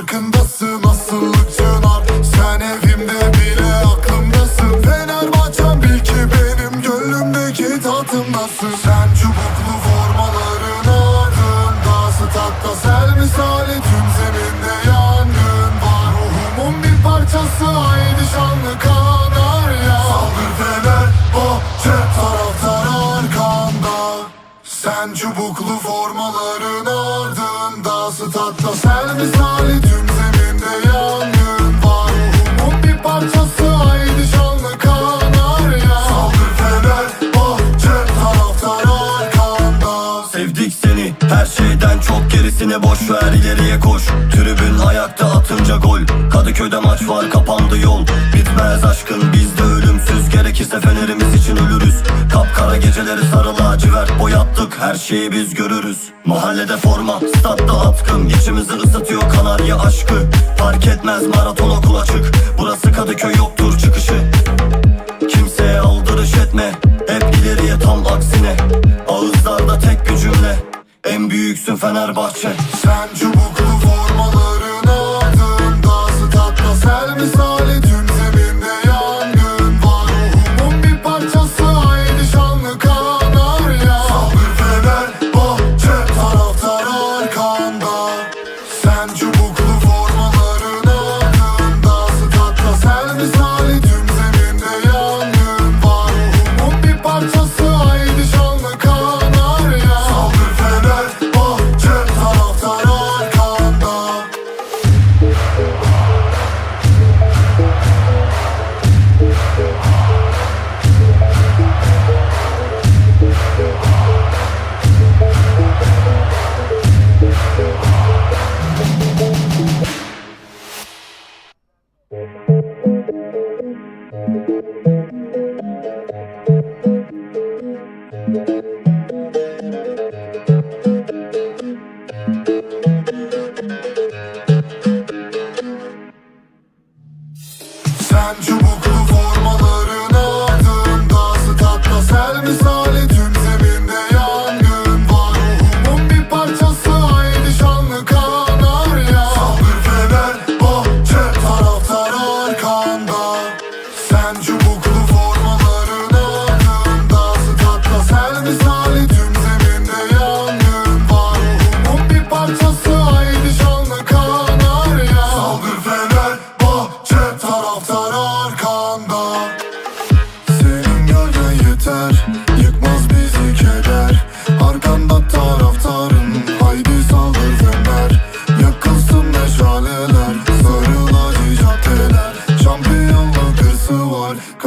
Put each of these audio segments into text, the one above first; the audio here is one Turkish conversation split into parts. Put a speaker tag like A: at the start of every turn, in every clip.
A: Farkındasın asıllık cömert Sen evimde bile aklımdasın. Fenerbahçem bil ki benim gönlümdeki tahtımdasın. Sen çubuklu formaların ardında Statta sel misali tüm zeminde yangın var. Ruhumun bir parçası haydi şanlı Kanarya Saldır Fenerbahçe taraftar arkanda. Sen çubuklu misali tüm zeminde yangın var. Ruhumun bir parçası haydi şanlı kanarya Saldır fener bahçe taraftar
B: Sevdik seni her şeyden çok gerisine boş ver ileriye koş. Tribün ayakta atınca gol. Kadıköy'de maç var kapandı yol. Bitmez aşkın bizde ölümsüz. Gerekirse fenerimiz için ölürüz. Kapkara geceleri her şeyi biz görürüz. Mahallede forma, statta atkım İçimizi ısıtıyor kanarya aşkı. Fark etmez maraton okul açık. Burası Kadıköy yoktur çıkışı. Kimseye aldırış etme. Hep ileriye tam aksine. Ağızlarda tek bir cümle. En büyüksün Fenerbahçe.
A: Sen cumhur Thank you.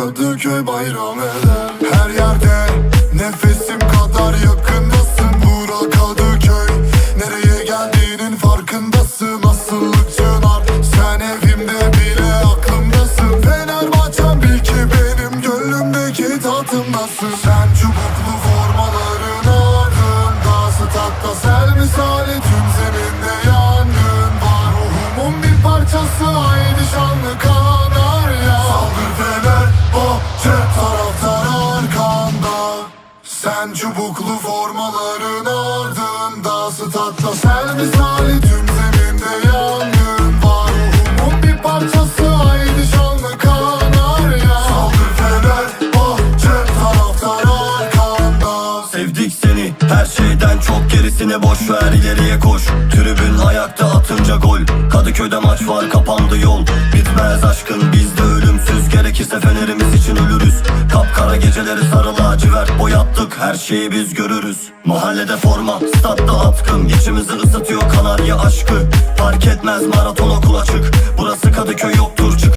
A: Kadıköy bayram eder Çubuklu formaların ardında Statta sel misali tüm zeminde yangın. Var Ruhumun bir parçası haydi şanlı kanarya Saldır Fener Bahçe taraftar arkanda.
B: Sevdik seni her şeyden çok gerisini boş ver ileriye koş Tribün ayakta atınca gol. Kadıköy'de maç var kapandı yol. Bitmez aşkın bizde ölümsüz. Gerekirse fenerimiz için geceleri sarı lacivert boyattık Her şeyi biz görürüz. Mahallede forma statta atkın İçimizi ısıtıyor kanarya aşkı. Fark etmez maraton okul açık. Burası Kadıköy yoktur